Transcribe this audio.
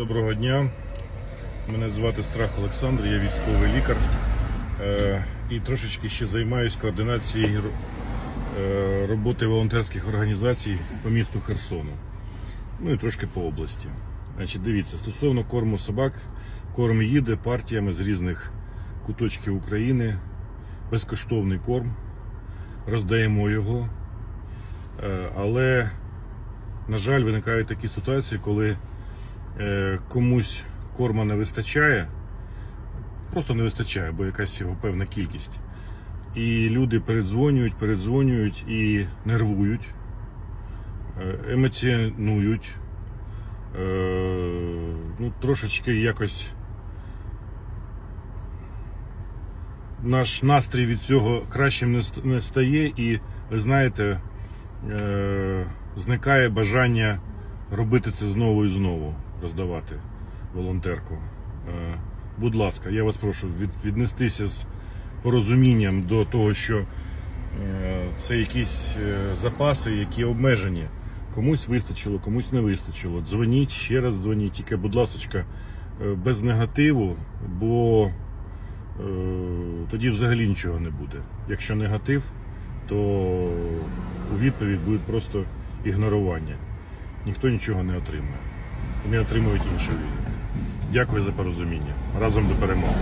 Доброго дня. Мене звати Страх Олександр, я військовий лікар Е, і трошечки ще займаюся координацією е, роботи волонтерських організацій по місту Херсону. Ну і трошки по області. Значить, дивіться, стосовно корму собак, корм їде партіями з різних куточків України. Безкоштовний корм. Роздаємо його. Е, Але, на жаль, виникають такі ситуації, коли комусь корма не вистачає, просто не вистачає, бо якась його певна кількість. І люди передзвонюють, передзвонюють і нервують, е, емоціонують, е, ну, трошечки якось наш настрій від цього кращим не стає, і ви знаєте, е, зникає бажання робити це знову і знову, роздавати волонтерку. Е, Будь ласка, я вас прошу віднестися з порозумінням до того, що е, це якісь е, запаси, які обмежені. Комусь вистачило, комусь не вистачило. Дзвоніть, ще раз дзвоніть, тільки, будь ласка, без негативу, бо е, тоді взагалі нічого не буде. Якщо негатив, то у відповідь буде просто ігнорування. Ніхто нічого не отримає. І не отримують іншу війну. Дякую за порозуміння. Разом до перемоги.